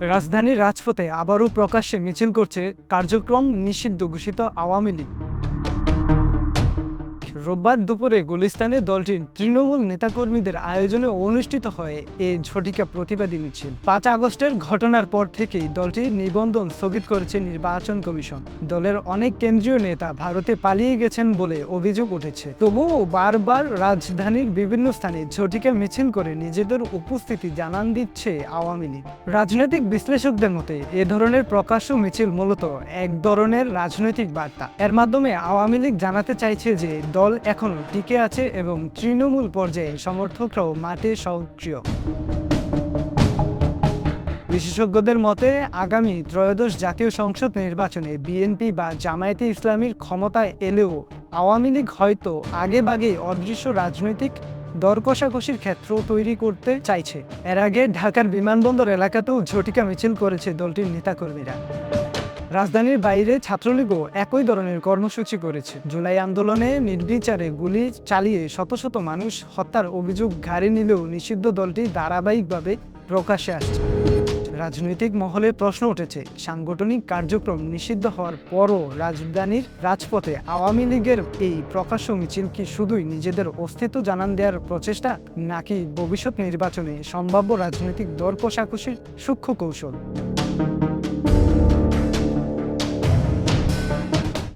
রাজধানীর রাজপথে আবারও প্রকাশ্যে মিছিল করছে কার্যক্রম নিষিদ্ধ ঘোষিত আওয়ামী লীগ। রোববার দুপুরে গুলিস্তানে দলটির তৃণমূল নেতাকর্মীদের আয়োজনে অনুষ্ঠিত হয় এ ঝটিকা প্রতিবাদী মিছিল। পাঁচ আগস্টের ঘটনার পর থেকেই দলটির নিবন্ধন স্থগিত করেছে নির্বাচন কমিশন। দলের অনেক কেন্দ্রীয় নেতা ভারতে পালিয়ে গেছেন বলে অভিযোগ উঠেছে। তবুও বারবার রাজধানীর বিভিন্ন স্থানে ঝটিকা মিছিল করে নিজেদের উপস্থিতি জানান দিচ্ছে আওয়ামী লীগ। রাজনৈতিক বিশ্লেষকদের মতে, এ ধরনের প্রকাশ্য মিছিল মূলত এক ধরনের রাজনৈতিক বার্তা। এর মাধ্যমে আওয়ামী লীগ জানাতে চাইছে যে, দল এখনও টিকে আছে এবং তৃণমূল পর্যায়ে সমর্থকরাও মাঠে সক্রিয়। বিশেষজ্ঞদের মতে, আগামী ত্রয়োদশ জাতীয় সংসদ নির্বাচনে বিএনপি বা জামায়াতে ইসলামীর ক্ষমতায় এলেও আওয়ামী লীগ হয়তো আগে ভাগেই অদৃশ্য রাজনৈতিক দরকষাকষির ক্ষেত্র তৈরি করতে চাইছে। এর আগে ঢাকার বিমানবন্দর এলাকাতেও ঝটিকা মিছিল করেছে দলটির নেতাকর্মীরা। রাজধানীর বাইরে ছাত্রলীগও একই ধরনের কর্মসূচি করেছে। জুলাই আন্দোলনে নির্বিচারে গুলি চালিয়ে শত শত মানুষ হত্যার অভিযোগ ঘাড়ে নিলেও নিষিদ্ধ দলটি ধারাবাহিকভাবে প্রকাশ্যে আসছে। রাজনৈতিক মহলে প্রশ্ন উঠেছে, সাংগঠনিক কার্যক্রম নিষিদ্ধ হওয়ার পরও রাজধানীর রাজপথে আওয়ামী লীগের এই প্রকাশ্য মিছিল কি শুধুই নিজেদের অস্তিত্ব জানান দেওয়ার প্রচেষ্টা, নাকি ভবিষ্যৎ নির্বাচনে সম্ভাব্য রাজনৈতিক দর কষাকষির সূক্ষ্ম কৌশল?